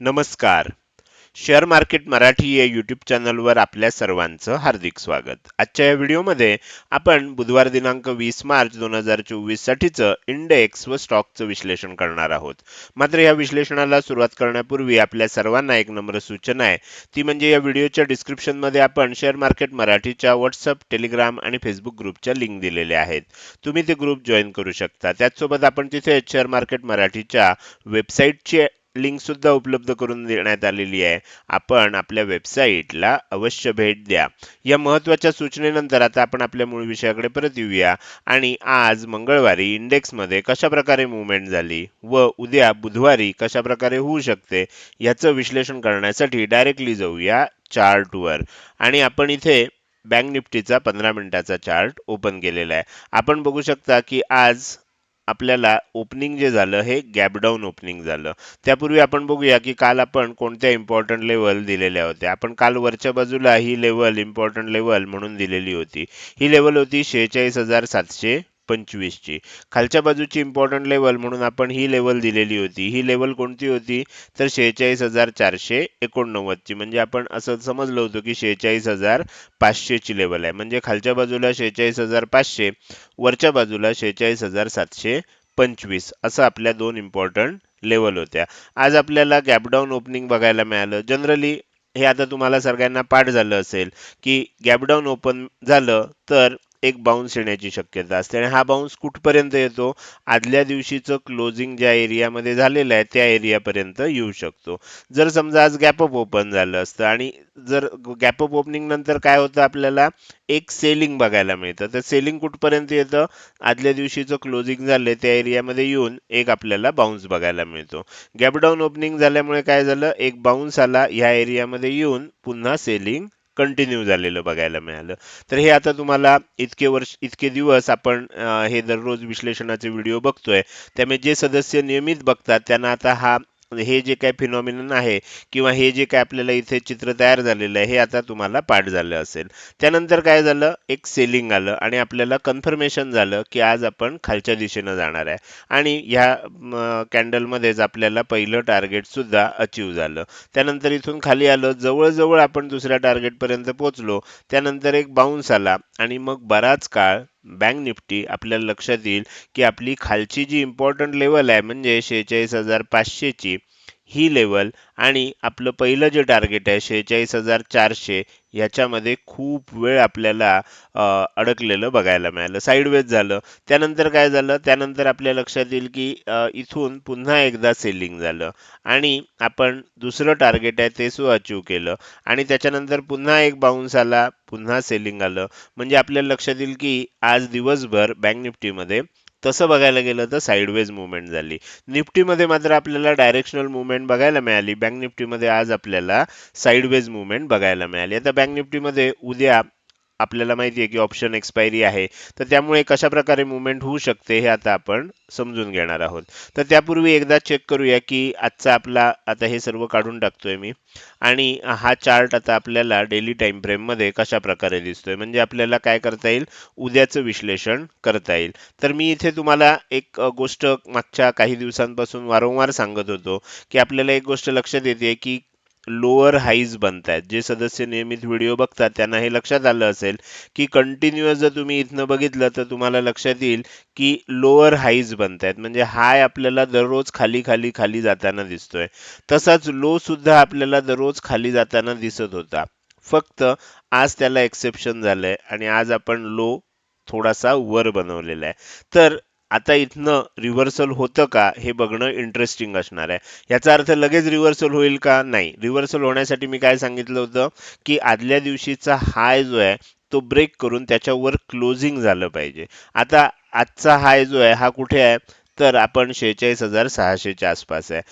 नमस्कार. Share market Marathi या YouTube चॅनलवर आपल्या सर्वांचं हार्दिक स्वागत. आजच्या या व्हिडिओमध्ये आपण बुधवार दिनांक वीस मार्च दोन हजार चोवीससाठीचं इंडेक्स व स्टॉकचं विश्लेषण करणार आहोत. मात्र या विश्लेषणाला सुरुवात करण्यापूर्वी आपल्या सर्वांना एक नम्र सूचना आहे. ती म्हणजे या व्हिडिओच्या डिस्क्रिप्शनमध्ये आपण शेअर मार्केट मराठीच्या व्हॉट्सअप टेलिग्राम आणि फेसबुक ग्रुपच्या लिंक दिलेल्या आहेत. तुम्ही ते ग्रुप जॉईन करू शकता. त्याचसोबत आपण तिथे शेअर मार्केट मराठीच्या वेबसाईटचे लिंक सुद्धा उपलब्ध करून देण्यात आलेली आहे. आपण आपल्या वेबसाईटला अवश्य भेट द्या. या महत्त्वाच्या सूचनेनंतर आता आपण आपल्या मूळ विषयाकडे परत येऊया. आणि आज मंगळवारी इंडेक्समध्ये कशा प्रकारे मुवमेंट झाली व उद्या बुधवारी कशा प्रकारे होऊ शकते याचं विश्लेषण करण्यासाठी डायरेक्टली जाऊया चार्टवर आणि आपण इथे बँक निफ्टीचा पंधरा मिनिटाचा चार्ट ओपन केलेला आहे. आपण बघू शकता की आज आपल्याला ओपनिंग जे झालं हे गॅपडाऊन ओपनिंग झालं. त्यापूर्वी आपण बघूया की काल आपण कोणत्या इम्पॉर्टंट लेवल दिलेल्या होत्या. आपण काल वरच्या बाजूला ही लेवल इम्पॉर्टंट लेवल म्हणून दिलेली होती. ही लेवल होती शेहेचाळीस हजार सातशे पंचवीसची खालच्या बाजूची इम्पॉर्टंट लेवल म्हणून आपण ही लेवल दिलेली होती. ही लेवल कोणती होती? तर शेहेचाळीस हजार चारशे एकोणनव्वदची म्हणजे आपण असं समजलं होतं की शेहेचाळीस हजार पाचशेची लेवल आहे. म्हणजे खालच्या बाजूला शेहेचाळीस हजार पाचशे वरच्या बाजूला शेहेचाळीस हजार सातशे पंचवीस. असं आपल्या दोन इम्पॉर्टंट लेवल होत्या. आज आपल्याला गॅपडाऊन ओपनिंग बघायला मिळालं. जनरली हे आता तुम्हाला सगळ्यांना पाठ झालं असेल की गॅपडाऊन ओपन झालं तर एक बाउन्स येण्याची शक्यता असते. आणि हा बाउन्स कुठपर्यंत येतो? आदल्या दिवशीचं क्लोजिंग ज्या एरियामध्ये झालेलं आहे त्या एरियापर्यंत येऊ शकतो. जर समजा आज गॅपअप ओपन झालं असतं आणि जर गॅपअप ओपनिंग नंतर काय होतं आपल्याला? एक सेलिंग बघायला मिळतं. तर सेलिंग कुठपर्यंत येतं? आदल्या दिवशीचं क्लोजिंग झालं त्या एरियामध्ये येऊन एक आपल्याला बाउन्स बघायला मिळतो. गॅपडाऊन ओपनिंग झाल्यामुळे काय झालं? एक बाउन्स आला ह्या एरियामध्ये येऊन पुन्हा सेलिंग कंटिन्यू झालेलं बघायला मिळालं. तर हे आता तुम्हाला इतके वर्ष इतके दिवस आपण हे दररोज विश्लेषणाचे व्हिडिओ बघतोय. त्यामुळे जे सदस्य नियमित बघतात त्यांना आता हा हे जे काय फिनॉमिनन आहे किंवा हे जे काय आपल्याला इथे चित्र तयार झालेलं आहे हे आता तुम्हाला पाठ झालं असेल. त्यानंतर काय झालं? एक सेलिंग आलं आणि आपल्याला कन्फर्मेशन झालं की आज आपण खालच्या दिशेनं जाणार आहे. आणि ह्या कॅन्डलमध्येच आपल्याला पहिलं टार्गेट सुद्धा अचीव झालं. त्यानंतर इथून खाली आलं जवळजवळ आपण दुसऱ्या टार्गेटपर्यंत पोहोचलो. त्यानंतर एक बाउन्स आला आणि मग बराच काळ बँक निफ्टी आपल्याला लक्षात येईल की आपली खालची जी इम्पॉर्टंट लेवल आहे म्हणजे शेहेचाळीस हजार पाचशेची ही लेवल आणि आपलं पहिलं जे टार्गेट आहे शेहेचाळीस हजार चारशे ह्याच्यामध्ये खूप वेळ आपल्याला अडकलेलं बघायला मिळालं. साईडवेज झालं. त्यानंतर काय झालं? त्यानंतर आपल्या लक्षात येईल की इथून पुन्हा एकदा सेलिंग झालं. आणि आपण दुसरं टार्गेट आहे ते सु अचीव केलं. आणि त्याच्यानंतर पुन्हा एक बाउन्स आला पुन्हा सेलिंग आलं. म्हणजे आपल्याला लक्षात येईल की आज दिवसभर बँक निफ्टीमध्ये तसं बघायला गेलं तर साईडवेज मुवमेंट झाली. निफ्टीमध्ये मात्र आपल्याला डायरेक्शनल मुवमेंट बघायला मिळाली. बँक निफ्टीमध्ये आज आपल्याला साईडवेज मुवमेंट बघायला मिळाली. आता बँक निफ्टीमध्ये उद्या आपल्याला माहिती आहे की ऑप्शन एक्सपायरी आहे. तर त्यामुळे कशा प्रकारे मुवमेंट होऊ शकते हे आता आपण समजून घेणार आहोत. तर त्यापूर्वी एकदा चेक करूया की आजचा आपला आता हे सर्व काढून टाकतोय मी. आणि हा चार्ट आता आपल्याला डेली टाइम फ्रेममध्ये कशा प्रकारे दिसतोय? म्हणजे आपल्याला काय करता येईल? उद्याचं विश्लेषण करता येईल. तर मी इथे तुम्हाला एक गोष्ट मागच्या काही दिवसांपासून वारंवार सांगत होतो की आपल्याला एक गोष्ट लक्षात येते की लोअर हाईज बनतायत. जे सदस्य नियमित व्हिडिओ बघतात त्यांना हे लक्षात आलं असेल की कंटिन्युअस जर तुम्ही इथनं बघितलं तर तुम्हाला लक्षात येईल की लोअर हाईज बनतायत. म्हणजे हाय आपल्याला दररोज खाली खाली खाली जाताना दिसतोय. तसाच लो सुद्धा आपल्याला दररोज खाली जाताना दिसत होता. फक्त आज त्याला एक्सेप्शन झालंय आणि आज आपण लो थोडासा वर बनवलेला आहे. तर आता इथनं रिव्हर्सल होतं का हे बघणं इंटरेस्टिंग असणार आहे. याचा अर्थ लगेच रिव्हर्सल होईल का? नाही. रिव्हर्सल होण्यासाठी मी काय सांगितलं होतं? की आदल्या दिवशीचा हाय जो आहे तो ब्रेक करून त्याच्यावर क्लोजिंग झालं पाहिजे. आता आजचा हाय जो आहे हा कुठे आहे? तर आपण शेहेचाळीस हजार सहाशेच्या आसपास आहे.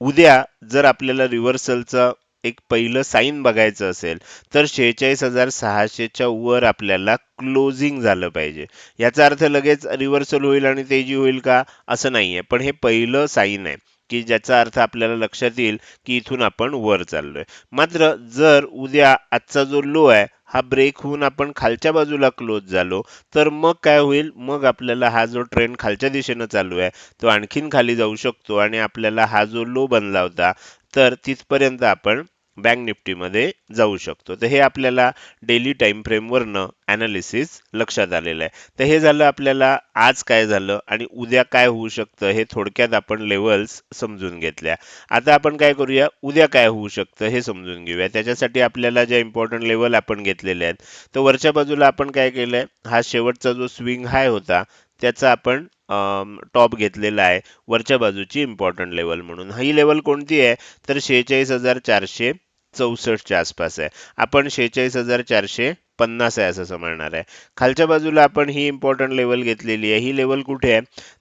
उद्या जर आपल्याला रिव्हर्सलचं एक पहिलं साईन बघायचं असेल तर शेहेचाळीस हजार सहाशेच्या वर आपल्याला क्लोजिंग झालं पाहिजे. याचा अर्थ लगेच रिव्हर्सल होईल आणि तेजी होईल का? असं नाही आहे पण हे पहिलं साईन आहे की ज्याचा अर्थ आपल्याला लक्षात येईल की इथून आपण वर चाललोय. मात्र जर उद्या आजचा जो लो आहे हा ब्रेक होऊन आपण खालच्या बाजूला क्लोज झालो तर मग काय होईल? मग आपल्याला हा जो ट्रेंड खालच्या दिशेनं चालू आहे तो आणखीन खाली जाऊ शकतो आणि आपल्याला हा जो लो बनला होता तर तिथपर्यंत आपण बँक निफ्टीमध्ये जाऊ शकतो. तर हे आपल्याला डेली टाईम फ्रेमवरनं ॲनालिसिस लक्षात आलेलं आहे. तर हे झालं आपल्याला आज काय झालं आणि उद्या काय होऊ शकतं हे थोडक्यात आपण लेवल्स समजून घेतल्या. आता आपण काय करूया? उद्या काय होऊ शकतं हे समजून घेऊया. त्याच्यासाठी आपल्याला ज्या इम्पॉर्टंट लेवल आपण घेतलेले आहेत तर वरच्या बाजूला आपण काय केलंय? हा शेवटचा जो स्विंग हाय होता त्याचा आपण टॉप घेतलेला आहे. वरच्या बाजूची इम्पॉर्टंट लेवल म्हणून. ही लेवल कोणती आहे? तर शेहेचाळीस हजार चारशे चौसष्टच्या आसपास आहे. आपण शेहेचाळीस हजार चारशे पन्नास आहे असं समजणार आहे. खालच्या बाजूला आपण ही इम्पॉर्टंट लेवल घेतलेली आहे. ही लेवल कुठे आहे?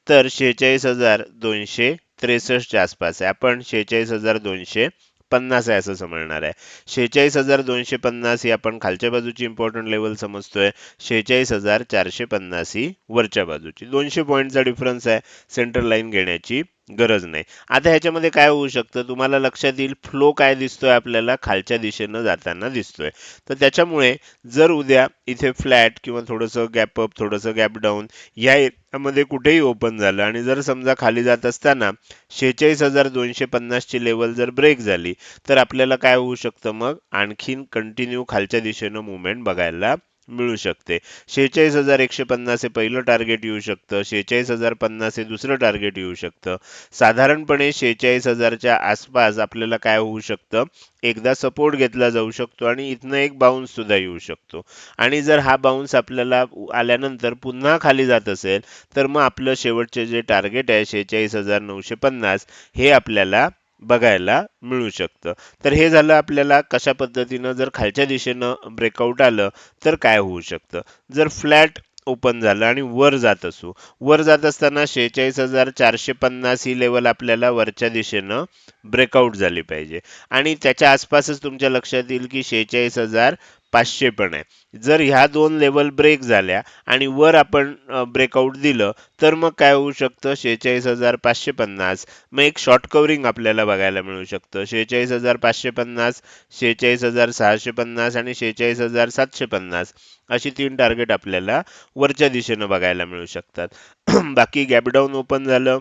तर शेहेचाळीस हजार दोनशे त्रेसष्टच्या आसपास आहे. आपण शेहेचाळीस हजार दोनशे पन्नास आहे असं समजणार आहे. शेहेचाळीस हजार दोनशे पन्नास ही आपण खालच्या बाजूची इम्पॉर्टंट लेवल समजतोय. शेहेचाळीस हजार चारशे पन्नास ही वरच्या बाजूची. दोनशे पॉईंटचा डिफरन्स आहे सेंट्रल लाईन घेण्याची. गरज नाही. आता ह्याच्यामध्ये काय होऊ शकतं? तुम्हाला लक्षात येईल फ्लो काय दिसतोय आपल्याला? खालच्या दिशेनं जाताना दिसतोय. तर त्याच्यामुळे जर उद्या इथे फ्लॅट किंवा थोडंसं गॅप अप थोडंसं गॅप डाऊन या यामध्ये कुठेही ओपन झालं आणि जर समजा खाली जात असताना शेहेचाळीस हजार दोनशे पन्नासची लेवल जर ब्रेक झाली तर आपल्याला काय होऊ शकतं मग? आणखीन कंटिन्यू खालच्या दिशेनं मुवमेंट बघायला मिळू शकते. शेहेचाळीस हजार एकशे पन्नास हे पहिलं टार्गेट येऊ शकतं. शेहेचाळीस हजार पन्नास हे दुसरं टार्गेट येऊ शकतं. साधारणपणे शेहेचाळीस हजारच्या आसपास आपल्याला काय होऊ शकतं? एकदा सपोर्ट घेतला जाऊ शकतो आणि इथनं एक बाउन्स सुद्धा येऊ शकतो. आणि जर हा बाउन्स आपल्याला आल्यानंतर पुन्हा खाली जात असेल तर मग आपलं शेवटचे जे टार्गेट आहे शेहेचाळीस हजार नऊशे पन्नास हे आपल्याला बघायला मिळू शकतं. तर हे झालं आपल्याला कशा पद्धतीनं जर खालच्या दिशेनं ब्रेकआउट आलं तर काय होऊ शकतं? जर फ्लॅट ओपन झालं आणि वर जात असू वर जात असताना शेहेचाळीस हजार चारशे पन्नास ही लेवल आपल्याला वरच्या दिशेनं ब्रेकआउट झाली पाहिजे. आणि त्याच्या आसपासच तुमच्या लक्षात येईल की शेहेचाळीस हजार पाचशे पण आहे. जर ह्या दोन लेवल ब्रेक झाल्या आणि वर आपण ब्रेकआउट दिलं तर मग काय होऊ शकतं? शेहेचाळीस हजार पाचशे पन्नास. मग एक शॉर्ट कवरिंग आपल्याला बघायला मिळू शकतं. शेहेचाळीस हजार पाचशे पन्नास शेहेचाळीस हजार सहाशे पन्नास आणि शेहेचाळीस हजार सातशे पन्नास अशी तीन टार्गेट आपल्याला वरच्या दिशेनं बघायला मिळू शकतात. बाकी गॅपडाऊन ओपन झालं.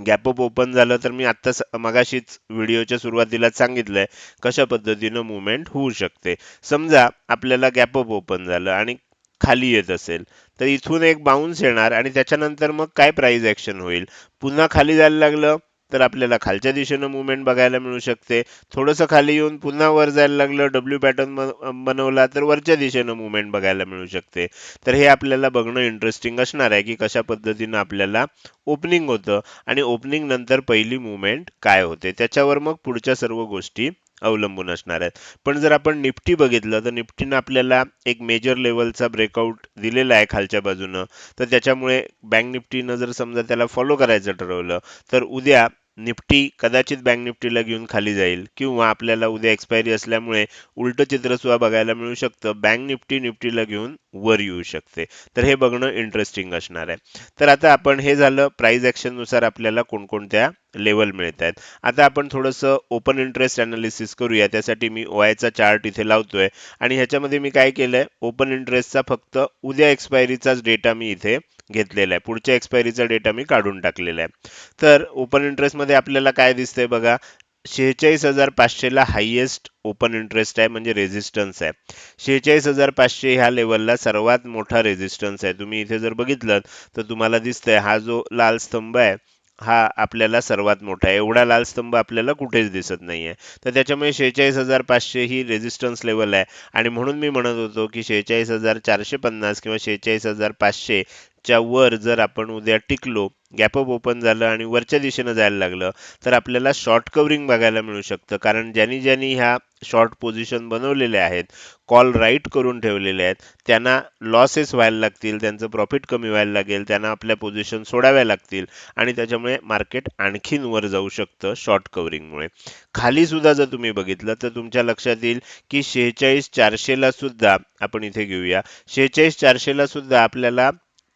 गॅपअप ओपन झालं तर मी आत्ता मगाशीच व्हिडिओच्या सुरुवातीला सांगितलंय कशा पद्धतीनं मुवमेंट होऊ शकते. समजा आपल्याला गॅपअप ओपन झालं आणि खाली येत असेल तर इथून एक बाउन्स येणार आणि त्याच्यानंतर मग काय प्राईज ॲक्शन होईल? पुन्हा खाली जायला लागलं? तर आपल्याला खालच्या दिशेनं मुवमेंट बघायला मिळू शकते. थोडंसं खाली येऊन पुन्हा वर जायला लागलं डब्ल्यू पॅटर्न बनवला तर वरच्या दिशेनं मुवमेंट बघायला मिळू शकते. तर हे आपल्याला बघणं इंटरेस्टिंग असणार आहे की कशा पद्धतीनं आपल्याला ओपनिंग होतं आणि ओपनिंग नंतर पहिली मुवमेंट काय होते. त्याच्यावर मग पुढच्या सर्व गोष्टी अवलंबून असणार आहेत. पण जर आपण निफ्टी बघितलं तर निफ्टीनं आपल्याला एक मेजर लेवलचा ब्रेकआउट दिलेला आहे खालच्या बाजूनं. तर त्याच्यामुळे बँक निफ्टीनं जर समजा त्याला फॉलो करायचं ठरवलं तर उद्या निफ्टी कदाचित बँक निफ्टीला घेऊन खाली जाईल किंवा आपल्याला उद्या एक्सपायरी असल्यामुळे उलटं चित्र सुद्धा बघायला मिळू शकतं. बँक निफ्टी निफ्टीला घेऊन वर येऊ शकते. तर हे बघणं इंटरेस्टिंग असणार आहे. तर आता आपण हे झालं प्राइस ऍक्शननुसार आपल्याला कोणकोणत्या लेवल मिळत आहेत. आता आपण थोडंसं ओपन इंटरेस्ट अनालिसिस करूया. त्यासाठी मी ओआयचा चार्ट इथे लावतोय. आणि ह्याच्यामध्ये मी काय केलंय? ओपन इंटरेस्टचा फक्त उद्या एक्सपायरीचाच डेटा मी इथे घेतलेला आहे. पुढच्या एक्सपायरीचा डेटा मी काढून टाकलेला आहे. तर ओपन इंटरेस्टमध्ये आपल्याला काय दिसतंय बघा? शेहेचाळीस हजार पाचशेला हायेस्ट ओपन इंटरेस्ट आहे म्हणजे रेझिस्टन्स आहे. शेहेचाळीस हजार पाचशे ह्या लेवलला सर्वात मोठा रेझिस्टन्स आहे. तुम्ही इथे जर बघितलं तर तुम्हाला दिसतंय हा जो लाल स्तंभ आहे हा आपल्याला सर्वात मोठा आहे. एवढा लाल स्तंभ आपल्याला कुठेच दिसत नाही आहे तर त्याच्यामुळे शेहेचाळीस हजार पाचशे ही रेझिस्टन्स लेवल आहे. आणि म्हणून मी म्हणत होतो की शेहेचाळीस हजार चारशे पन्नास किंवा शेहेचाळीस हजार पाचशेच्या वर जर आपण उद्या टिकलो गॅपअप ओपन झालं आणि वरच्या दिशेनं जायला लागलं तर आपल्याला शॉर्ट कव्हरिंग बघायला मिळू शकतं. कारण ज्यांनी ज्यांनी ह्या शॉर्ट पोझिशन बनवलेल्या आहेत कॉल राईट करून ठेवलेले आहेत त्यांना लॉसेस व्हायला लागतील त्यांचं प्रॉफिट कमी व्हायला लागेल त्यांना आपल्या पोझिशन सोडाव्या लागतील आणि त्याच्यामुळे मार्केट आणखीन वर जाऊ शकतं शॉर्ट कव्हरिंगमुळे खालीसुद्धा जर तुम्ही बघितलं तर तुमच्या लक्षात येईल की शेहेचाळीस चारशेला सुद्धा आपण इथे घेऊया. शेहेचाळीस चारशेला सुद्धा आपल्याला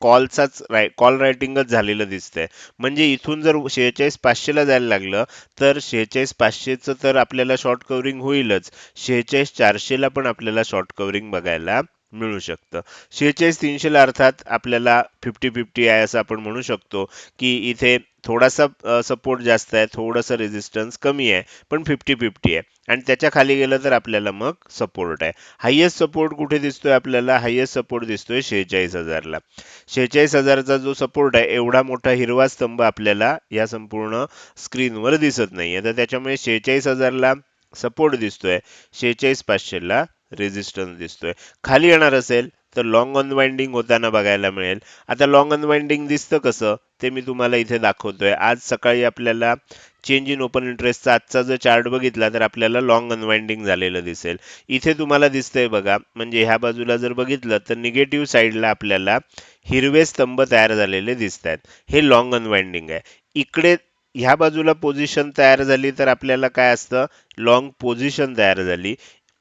कॉलचाच राय कॉल रायटिंगच झालेलं दिसतंय. म्हणजे इथून जर शेहेचाळीस पाचशेला जायला लागलं तर शेहेचाळीस पाचशेचं तर आपल्याला शॉर्ट कव्हरिंग होईलच. शेहेचाळीस चारशेला पण आपल्याला शॉर्ट कव्हरिंग बघायला मिळू शकतं. शेहेचाळीस तीनशेला अर्थात आपल्याला फिफ्टी फिफ्टी आहे असं आपण म्हणू शकतो की इथे थोडासा सपोर्ट जास्त आहे थोडंसं रेझिस्टन्स कमी आहे पण फिफ्टी फिफ्टी आहे. आणि त्याच्याखाली गेलं तर आपल्याला मग सपोर्ट आहे. हायेस्ट सपोर्ट कुठे दिसतोय आपल्याला? हायेस्ट सपोर्ट दिसतोय शेहेचाळीस हजारला. शेहेचाळीस हजारचा जो सपोर्ट आहे एवढा मोठा हिरवा स्तंभ आपल्याला या संपूर्ण स्क्रीनवर दिसत नाहीये. तर त्याच्यामुळे शेहेचाळीस हजारला सपोर्ट दिसतोय शेहेचाळीस पाचशेला रेझिस्टन्स दिसतोय. खाली येणार असेल तर लॉंग अनवाइंडिंग होताना बघायला मिळेल. आता लॉंग अनवाइंडिंग दिसतं कसं? ते मी तुम्हाला इथे दाखवतोय. आज सकाळी आपल्याला चेंज इन ओपन इंटरेस्टचा आजचा जर चार्ट बघितला तर आपल्याला लॉंग अनवाइंडिंग झालेलं दिसेल. इथे तुम्हाला दिसतंय बघा म्हणजे ह्या बाजूला जर बघितलं तर निगेटिव्ह साईडला आपल्याला हिरवे स्तंभ तयार झालेले दिसत आहेत हे लॉंग अनवाइंडिंग आहे. इकडे ह्या बाजूला पोझिशन तयार झाली तर आपल्याला काय असतं? लॉंग पोझिशन तयार झाली.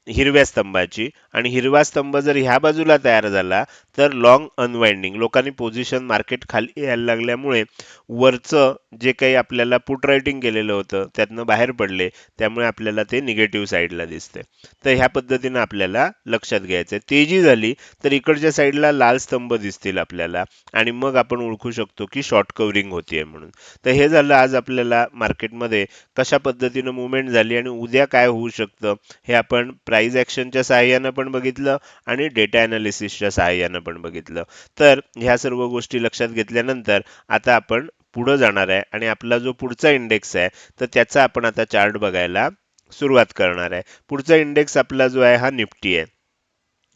हिरव्या स्तंभाची. आणि हिरवा स्तंभ जर ह्या बाजूला तयार झाला तर लॉंग अनवाइंडिंग लोकांनी पोझिशन मार्केट खाली यायला लागल्यामुळे वरचं जे काही आपल्याला पुट रायटिंग केलेलं होतं त्यातनं बाहेर पडले त्यामुळे आपल्याला ते निगेटिव्ह साईडला दिसते तर ह्या पद्धतीनं आपल्याला लक्षात घ्यायचं तेजी झाली तर इकडच्या साईडला लाल स्तंभ दिसतील आपल्याला. आणि मग आपण ओळखू शकतो की शॉर्ट कव्हरिंग होतीये म्हणून. तर हे झालं आज आपल्याला मार्केटमध्ये कशा पद्धतीनं मुवमेंट झाली आणि उद्या काय होऊ शकतं हे आपण प्राईज ॲक्शनच्या सहाय्यानं पण बघितलं आणि डेटा अनालिसिसच्या सहाय्यानं पण बघितलं. तर ह्या सर्व गोष्टी लक्षात घेतल्यानंतर आता आपण पुढं जाणार आहे आणि आपला जो पुढचा इंडेक्स आहे तर त्याचा आपण आता चार्ट बघायला सुरुवात करणार आहे. पुढचा इंडेक्स आपला जो आहे हा निफ्टी आहे.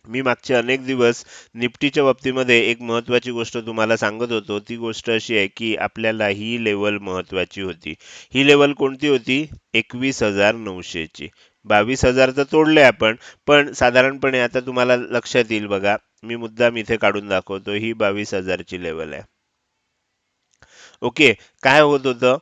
मी मागचे अनेक दिवस निफ्टीच्या बाबतीमध्ये एक महत्वाची गोष्ट तुम्हाला सांगत होतो. ती गोष्ट अशी आहे की आपल्याला ही लेवल महत्वाची होती. ही लेवल कोणती होती? एकवीस हजार नऊशेची. बावीस हजार तर तोडले आपण. पण साधारणपणे आता तुम्हाला लक्षात येईल बघा. मी मुद्दाम इथे काढून दाखवतो. ही बावीस हजारची लेवल आहे. ओके काय होत होतं?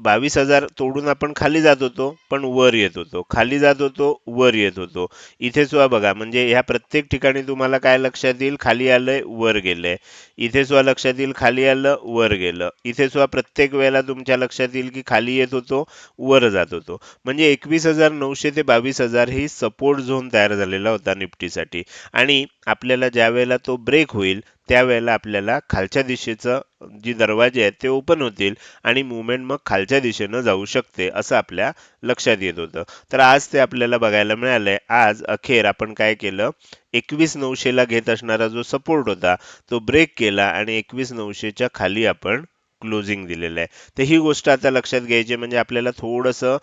बावीस हजार तोडून आपण खाली जात होतो पण वर येत होतो. खाली जात होतो वर येत होतो. इथे सुद्धा बघा म्हणजे ह्या प्रत्येक ठिकाणी तुम्हाला काय लक्षात येईल? खाली आलंय वर गेलंय. इथे सुद्धा लक्षात येईल खाली आलं वर गेलं. इथे सुद्धा प्रत्येक वेळेला तुमच्या लक्षात येईल की खाली येत होतो वर जात होतो. म्हणजे एकवीस हजार नऊशे ते बावीस हजार ही सपोर्ट झोन तयार झालेला होता निफ्टीसाठी आणि आपल्याला ज्या वेळेला तो ब्रेक होईल त्यावेळेला आपल्याला खालच्या दिशेचं जी दरवाजे आहेत ते ओपन होतील आणि मुवमेंट मग खालच्या दिशेनं जाऊ शकते असं आपल्या लक्षात येत होतं. तर आज ते आपल्याला बघायला मिळालंय. आज अखेर आपण काय केलं? एकवीस नऊशेला घेत असणारा जो सपोर्ट होता तो ब्रेक केला आणि एकवीस नऊशेच्या खाली आपण क्लोजिंग दिलेलं आहे. तर ही गोष्ट आता लक्षात घ्यायची म्हणजे आपल्याला थोडंसं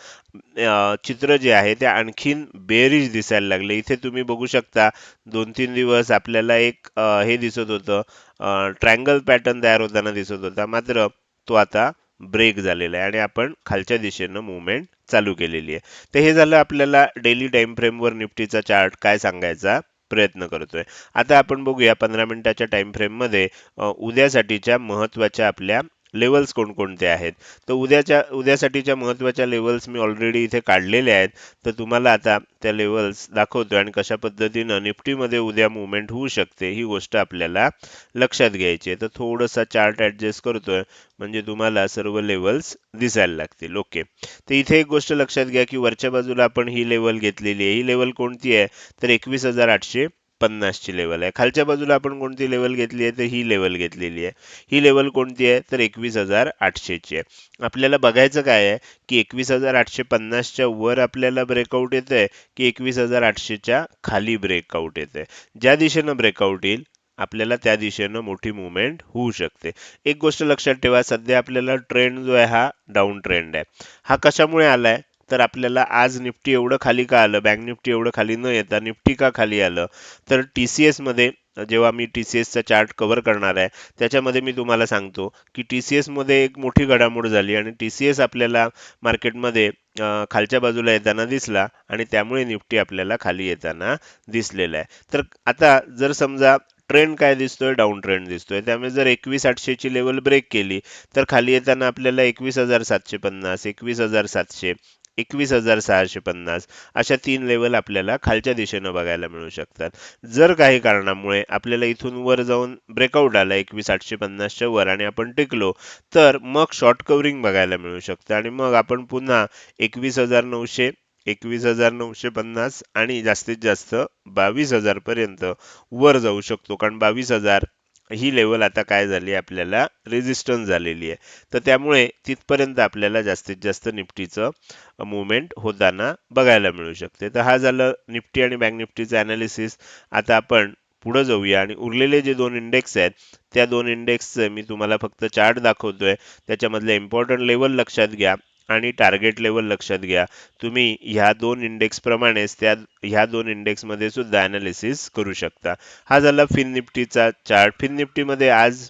चित्र जे आहे ते आणखीन बेरीज दिसायला लागले. इथे तुम्ही बघू शकता दोन तीन दिवस आपल्याला एक हे दिसत होतं ट्रायंगल पॅटर्न तयार होताना दिसत होता. मात्र तो आता ब्रेक झालेला आहे आणि आपण खालच्या दिशेनं मुवमेंट चालू केलेली आहे. तर हे झालं आपल्याला डेली टाइम फ्रेमवर निफ्टीचा चार्ट काय सांगायचा प्रयत्न करतोय. आता आपण बघूया पंधरा मिनिटाच्या टाइम फ्रेममध्ये उद्यासाठीच्या महत्त्वाच्या आपल्या लेवल्स कोणकोणते आहेत? तर उद्याच्या उद्यासाठीच्या महत्त्वाच्या लेवल्स मी ऑलरेडी इथे काढलेले आहेत. तर तुम्हाला आता त्या लेवल्स दाखवतो आणि कशा पद्धतीनं निफ्टीमध्ये उद्या मुवमेंट होऊ शकते ही गोष्ट आपल्याला लक्षात घ्यायची आहे. तर थोडंसा चार्ट ऍडजस्ट करतोय म्हणजे तुम्हाला सर्व लेवल्स दिसायला लागतील. ओके तर इथे एक गोष्ट लक्षात घ्या की वरच्या बाजूला आपण ही लेवल घेतलेली आहे. ही लेवल कोणती आहे? तर एकवीस हजार आठशे पन्नासची लेवल आहे. खालच्या बाजूला आपण कोणती लेवल घेतली आहे? तर ही लेवल घेतलेली आहे. ही लेवल कोणती आहे? तर एकवीस हजार आठशेची आहे. आपल्याला बघायचं काय आहे? की एकवीस हजार आठशे पन्नासच्या वर आपल्याला ब्रेकआउट येत आहे की एकवीस हजार आठशेच्या खाली ब्रेकआउट येत आहे ज्या दिशेनं ब्रेकआउट येईल आपल्याला त्या दिशेनं मोठी मुवमेंट होऊ शकते. एक गोष्ट लक्षात ठेवा सध्या आपल्याला ट्रेंड जो आहे हा डाऊन ट्रेंड आहे. हा कशामुळे आलाय? तर आपल्याला आज निफ्टी एवढं खाली का आलं? बँक निफ्टी एवढं खाली न येता निफ्टी का खाली आलं? तर टी सी एसमध्ये जेव्हा मी टी सी एसचा चार्ट कव्हर करणार आहे त्याच्यामध्ये मी तुम्हाला सांगतो की टी सी एसमध्ये एक मोठी घडामोड झाली आणि टी सी एस आपल्याला मार्केटमध्ये खालच्या बाजूला येताना दिसला आणि त्यामुळे निफ्टी आपल्याला खाली येताना दिसलेला आहे. तर आता जर समजा ट्रेंड काय दिसतोय? डाऊन ट्रेंड दिसतोय. त्यामुळे जर एकवीस आठशेची लेवल ब्रेक केली तर खाली येताना आपल्याला एकवीस हजार सातशे पन्नास एकवीस हजार सातशे एकवीस हजार सहाशे पन्नास अशा तीन लेवल आपल्याला खालच्या दिशेनं बघायला मिळू शकतात. जर काही कारणामुळे आपल्याला इथून वर जाऊन ब्रेकआउट आला एकवीस आठशे पन्नासच्या वर आणि आपण टिकलो तर मग शॉर्ट कव्हरिंग बघायला मिळू शकतं. आणि मग आपण पुन्हा एकवीस हजार नऊशे एकवीस हजार नऊशे पन्नास आणि जास्तीत जास्त बावीस हजारपर्यंत वर जाऊ शकतो. कारण बावीस हजार ही लेवल आता काय झाली आपल्याला रेजिस्टन्स झालेली आहे. तर त्यामुळे तिथपर्यंत आपल्याला जास्तीत जास्त निफ्टीचं मुवमेंट होताना बघायला मिळू शकते. तर हा झालं निफ्टी आणि बँक निफ्टीचं अनालिसिस आता आपण पुढे जाऊया आणि उरलेले जे दोन इंडेक्स आहेत त्या दोन इंडेक्सचं मी तुम्हाला फक्त चार्ट दाखवतोय. त्याच्यामधले इम्पॉर्टंट लेवल लक्षात घ्या. आणि टार्गेट लेवल लक्षात घ्या. तुम्ही ह्या दोन इंडेक्स प्रमाणेच त्या ह्या दोन इंडेक्समध्ये सुद्धा ॲनालिसिस करू शकता. हा झाला फिन निफ्टीचा चार्ट फिन निफ्टीमध्ये आज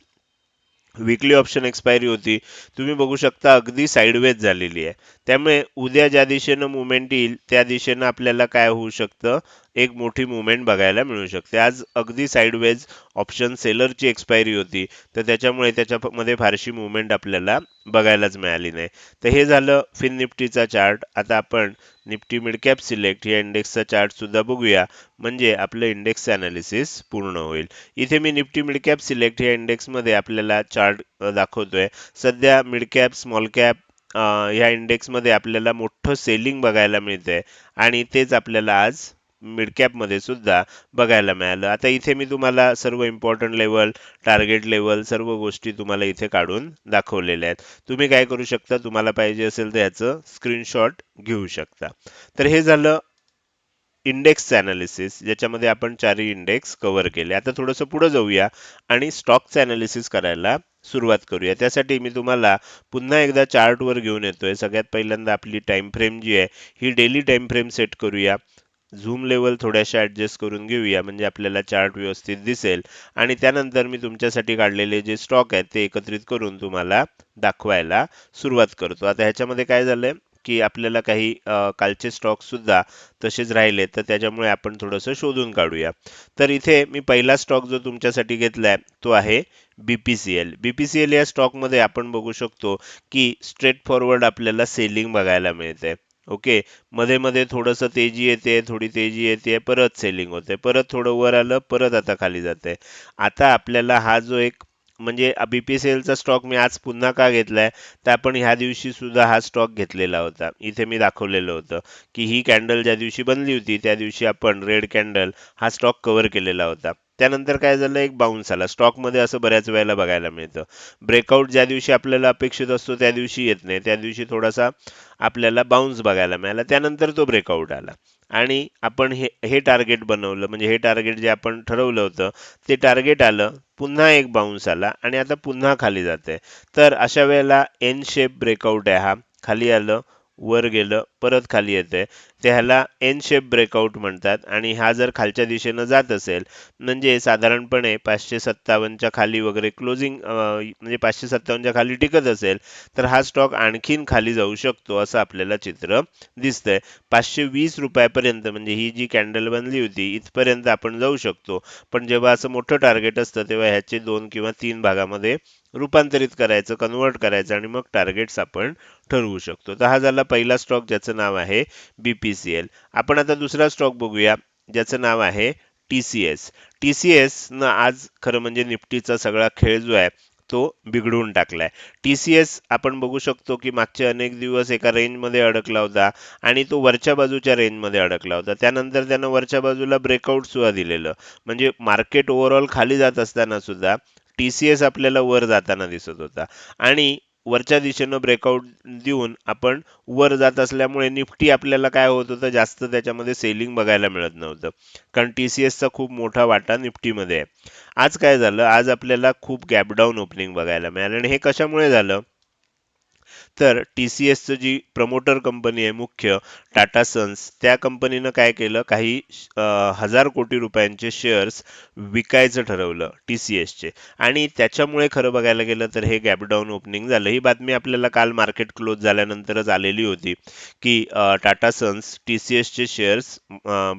विकली ऑप्शन एक्सपायरी होती. तुम्ही बघू शकता अगदी साईडवेज झालेली आहे. त्यामुळे उद्या ज्या दिशेनं मुवमेंट येईल त्या दिशेनं आपल्याला काय होऊ शकतं? एक मोठी मुवमेंट बघायला मिळू शकते. आज अगदी साईडवेज ऑप्शन सेलरची एक्सपायरी होती. तर त्याच्यामुळे त्याच्यामध्ये फारशी मुवमेंट आपल्याला बघायलाच मिळाली नाही. तर हे झालं फिन निफ्टीचा चार्ट आता आपण निफ्टी मिडकॅप सिलेक्ट या इंडेक्सचा चार्टसुद्धा बघूया. म्हणजे आपलं इंडेक्स अनालिसिस पूर्ण होईल. इथे मी निफ्टी मिडकॅप सिलेक्ट या इंडेक्समध्ये आपल्याला चार्ट दाखवतोय. सध्या मिडकॅप स्मॉल कॅप ह्या इंडेक्समध्ये आपल्याला मोठं सेलिंग बघायला मिळतंय. आणि तेच आपल्याला आज मिडकॅपमध्ये सुद्धा बघायला मिळालं. आता इथे मी तुम्हाला सर्व इम्पॉर्टंट लेवल टार्गेट लेवल सर्व गोष्टी तुम्हाला इथे काढून दाखवलेल्या आहेत. तुम्ही काय करू शकता? तुम्हाला पाहिजे असेल तर याचं स्क्रीनशॉट घेऊ शकता. तर हे झालं इंडेक्स अनालिसिस ज्याच्यामध्ये आपण चारही इंडेक्स कव्हर केले. आता थोडंसं पुढं जाऊया आणि स्टॉकचं अनालिसिस करायला सुरुवात करूया. त्यासाठी मी तुम्हाला पुन्हा एकदा चार्टवर घेऊन येतोय. सगळ्यात पहिल्यांदा आपली टाइम फ्रेम जी आहे ही डेली टाइम फ्रेम सेट करूया. झूम लेवल थोड्याशा ॲडजस्ट करून घेऊया म्हणजे आपल्याला चार्ट व्यवस्थित दिसेल. आणि त्यानंतर मी तुमच्यासाठी काढलेले जे स्टॉक आहेत ते एकत्रित करून तुम्हाला दाखवायला सुरुवात करतो. आता ह्याच्यामध्ये काय झालंय? की आपल्याला काही कालचे स्टॉक सुद्धा तसेच राहिले तर त्याच्यामुळे आपण थोडंसं शोधून काढूया. तर इथे मी पहिला स्टॉक जो तुमच्यासाठी घेतला आहे तो आहे बीपीसीएल बीपीसीएल या स्टॉकमध्ये आपण बघू शकतो की स्ट्रेट फॉरवर्ड आपल्याला सेलिंग बघायला मिळते. ओके? मध्ये मध्ये थोडंसं तेजी येते थोडी तेजी येते परत सेलिंग होते. परत थोडं वर आलं परत आता खाली जाते. आता आपल्याला हा जो एक म्हणजे बीपीसीएलचा स्टॉक मी आज पुन्हा का घेतलाय? तर आपण ह्या दिवशी सुद्धा हा स्टॉक घेतलेला होता. इथे मी दाखवलेलं होतं की ही कॅन्डल ज्या दिवशी बनली होती त्या दिवशी आपण रेड कॅन्डल हा स्टॉक कव्हर केलेला होता. त्यानंतर काय झालं? एक बाउन्स आला. स्टॉकमध्ये असं बऱ्याच वेळेला बघायला मिळतं. ब्रेकआउट ज्या दिवशी आपल्याला अपेक्षित असतो त्या दिवशी येत नाही. त्या दिवशी थोडासा आपल्याला बाउन्स बघायला मिळाला. त्यानंतर तो ब्रेकआउट आला. आणि आपण हे हे टार्गेट बनवलं. म्हणजे हे टार्गेट जे आपण ठरवलं होतं ते टार्गेट आलं पुन्हा एक बाउन्स आला आणि आता पुन्हा खाली जाते तर अशा वेळेला एन शेप ब्रेकआउट आहे हा. खाली आलं वर गेलं परत खाली येते त्याला एन शेप ब्रेकआउट म्हणतात आणि हा जर खालच्या दिशेनं जात असेल म्हणजे साधारणपणे पाचशे सत्तावन्नच्या खाली वगैरे क्लोजिंग म्हणजे पाचशे सत्तावन्नच्या खाली टिकत असेल तर हा स्टॉक आणखीन खाली जाऊ शकतो असं आपल्याला चित्र दिसतंय. पाचशे वीस रुपयापर्यंत म्हणजे ही जी कॅन्डल बनली होती इथपर्यंत आपण जाऊ शकतो. पण जेव्हा असं मोठं टार्गेट असतं तेव्हा ह्याचे दोन किंवा तीन भागामध्ये रूपांतरित करायचं कन्वर्ट करायचं आणि मग टार्गेट्स आपण ठरवू शकतो. तर हा झाला पहिला स्टॉक ज्याचं नाव आहे बी पी सी एल आपण आता दुसरा स्टॉक बघूया ज्याचं नाव आहे T C S T C एसनं आज खरं म्हणजे निफ्टीचा सगळा खेळ जो आहे तो बिघडून टाकलाय. एस आपण बघू शकतो की मागचे अनेक दिवस एका रेंजमध्ये अडकला होता आणि तो वरच्या बाजूच्या रेंजमध्ये अडकला होता. त्यानंतर त्यानं वरच्या बाजूला ब्रेकआउट सुद्धा दिलेलं. म्हणजे मार्केट ओव्हरऑल खाली जात असताना सुद्धा टीसीएस आपल्याला वर जाताना दिसत होता. आणि वरच्या दिशेनं ब्रेकआउट देऊन आपण वर जात असल्यामुळे निफ्टी आपल्याला काय होत होतं? जास्त त्याच्यामध्ये सेलिंग बघायला मिळत नव्हतं. कारण टी सी एसचा खूप मोठा वाटा निफ्टीमध्ये आहे. आज काय झालं? आज आपल्याला खूप गॅपडाऊन ओपनिंग बघायला मिळालं. आणि हे कशामुळे झालं? तर टी सी एसचं जी प्रमोटर कंपनी आहे मुख्य टाटा सन्स त्या कंपनीनं काय केलं? काही हजार कोटी रुपयांचे शेअर्स विकायचं ठरवलं टी सी एसचे आणि त्याच्यामुळे खरं बघायला गेलं तर हे गॅपडाऊन ओपनिंग झालं. ही बातमी आपल्याला काल मार्केट क्लोज झाल्यानंतरच आलेली होती की टाटा सन्स टी सी एसचे शेअर्स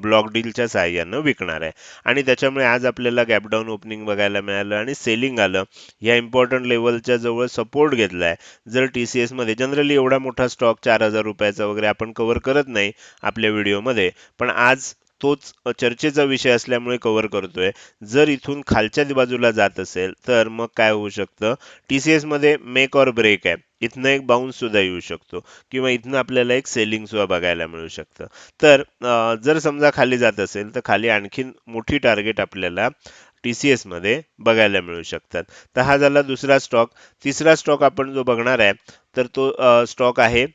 ब्लॉक डीलच्या सहाय्यानं विकणार आहे. आणि त्याच्यामुळे आज आपल्याला गॅपडाऊन ओपनिंग बघायला मिळालं आणि सेलिंग आलं. या इम्पॉर्टंट लेवलच्या जवळ सपोर्ट घेतला आहे जर टी सी एसमध्ये मध्ये जनरली एवढा मोठा स्टॉक चार हजार रुपयाचा वगैरे आपण कव्हर करत नाही आपल्या व्हिडिओमध्ये पण आज तोच चर्चेचा विषय असल्यामुळे कव्हर करतोय. जर इथून खालच्या बाजूला जात असेल तर मग काय होऊ शकतं? टी सी मध्ये मेक ऑर ब्रेक आहे इथनं एक बाउन्स सुद्धा येऊ शकतो. किंवा इथनं आपल्याला एक सेलिंग सुद्धा बघायला मिळू शकतं. तर जर समजा खाली जात असेल तर खाली आणखीन मोठी टार्गेट आपल्याला टी सी एसमध्ये बघायला मिळू शकतात. तर हा झाला दुसरा स्टॉक तिसरा स्टॉक आपण जो बघणार आहे तर तो स्टॉक आहे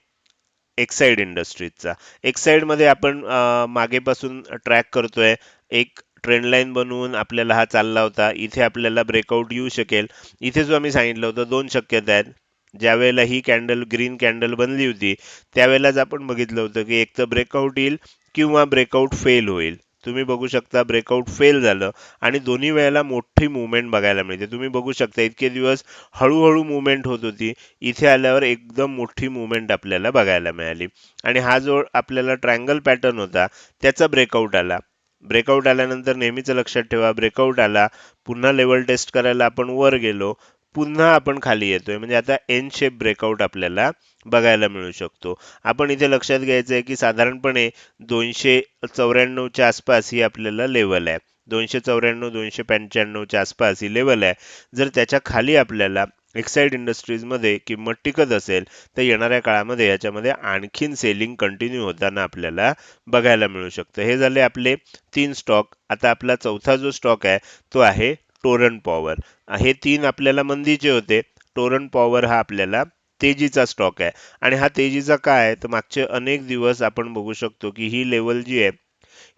एक्साईड इंडस्ट्रीजचा एक्साईडमध्ये आपण मागेपासून ट्रॅक करतोय. एक ट्रेंडलाईन बनवून आपल्याला हा चालला होता. इथे आपल्याला ब्रेकआउट येऊ शकेल. इथे जो आम्ही सांगितलं होतं दोन शक्यता आहेत. ज्यावेळेला ही कॅन्डल ग्रीन कॅन्डल बनली होती त्यावेळेलाच आपण बघितलं होतं की एक तर ब्रेकआउट येईल किंवा ब्रेकआउट फेल होईल. तुम्ही बघू शकता ब्रेकआउट फेल झालं. आणि दोन्ही वेळेला मोठी मुवमेंट बघायला मिळते. तुम्ही बघू शकता इतके दिवस हळूहळू मुवमेंट होत होती. इथे आल्यावर एकदम मोठी मुवमेंट आपल्याला बघायला मिळाली. आणि हा जो आपल्याला ट्रँगल पॅटर्न होता त्याचा ब्रेकआउट आला. ब्रेकआउट आल्यानंतर नेहमीच लक्षात ठेवा ब्रेकआउट आला. पुन्हा लेवल टेस्ट करायला आपण वर गेलो. पुन्हा आपण खाली येतोय. म्हणजे आता एन शेप ब्रेकआउट आपल्याला बघायला मिळू शकतो. आपण इथे लक्षात घ्यायचं आहे की साधारणपणे दोनशे चौऱ्याण्णवच्या आसपास ही आपल्याला लेवल आहे. दोनशे चौऱ्याण्णव दोनशे पंच्याण्णवच्या आसपास ही लेवल आहे. जर त्याच्याखाली आपल्याला एक्साईड इंडस्ट्रीजमध्ये किंमत टिकत असेल तर येणाऱ्या काळामध्ये याच्यामध्ये आणखीन सेलिंग कंटिन्यू होताना आपल्याला बघायला मिळू शकतं. हे झाले आपले तीन स्टॉक आता आपला चौथा जो स्टॉक आहे तो आहे टोरन पॉवर हे तीन आपल्याला मंदीचे होते. टोरन पॉवर हा आपल्याला तेजीचा स्टॉक आहे. आणि हा तेजीचा काय आहे? तर मागचे अनेक दिवस आपण बघू शकतो की ही लेवल जी आहे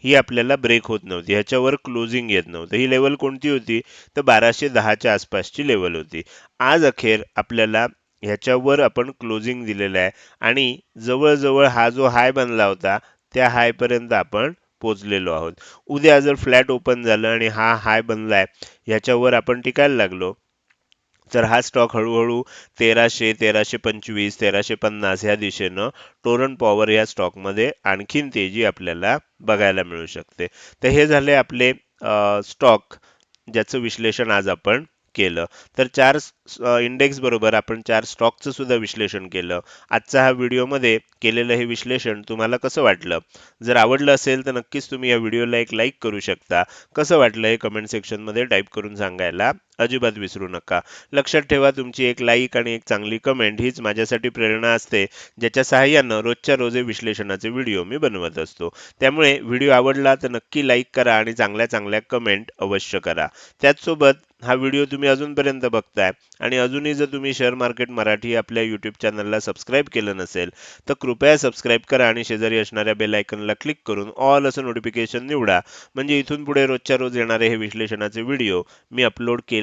ही आपल्याला ब्रेक होत नव्हती. ह्याच्यावर क्लोजिंग येत नव्हतं. ही लेवल कोणती होती? तर बाराशे दहाच्या आसपासची लेवल होती. आज अखेर आपल्याला ह्याच्यावर आपण क्लोजिंग दिलेलं आहे. आणि जवळजवळ हा जो हाय बनला होता त्या हायपर्यंत आपण पोचलेलो आहोत. उद्या जर फ्लॅट ओपन झालं आणि हा हाय बनला आहे ह्याच्यावर आपण टिकायला लागलो तर हा स्टॉक हळूहळू तेराशे तेराशे पंचवीस तेराशे पन्नास ह्या दिशेनं टोरन पॉवर या स्टॉकमध्ये आणखीन तेजी आपल्याला बघायला मिळू शकते. तर हे झाले आपले स्टॉक ज्याचं विश्लेषण आज आपण केलं. तर चार इंडेक्स बरोबर आपण चार स्टॉकचं सुद्धा विश्लेषण केलं. आजचा हा व्हिडिओमध्ये केलेलं हे विश्लेषण तुम्हाला कसं वाटलं? जर आवडलं असेल तर नक्कीच तुम्ही या व्हिडिओला एक लाईक करू शकता. कसं वाटलं हे कमेंट सेक्शनमध्ये टाईप करून सांगायला अजिबात विसरू नका. लक्षात ठेवा तुमची एक लाईक आणि एक चांगली कमेंट हीच माझ्यासाठी प्रेरणा असते ज्याच्या सहाय्यानं रोजच्या रोजे विश्लेषणाचे व्हिडिओ मी बनवत असतो. त्यामुळे व्हिडिओ आवडला तर नक्की लाईक करा आणि चांगल्या चांगल्या कमेंट अवश्य करा. त्याचसोबत हा व्हिडिओ तुम्ही अजूनपर्यंत बघताय आणि अजूनही जर तुम्ही शेअर मार्केट मराठी आपल्या यूट्यूब चॅनलला सबस्क्राईब केलं नसेल तर कृपया सबस्क्राईब करा आणि शेजारी असणाऱ्या बेल आयकनला क्लिक करून ऑल असं नोटिफिकेशन निवडा. म्हणजे इथून पुढे रोजच्या रोज येणारे हे विश्लेषणाचे व्हिडिओ मी अपलोड केले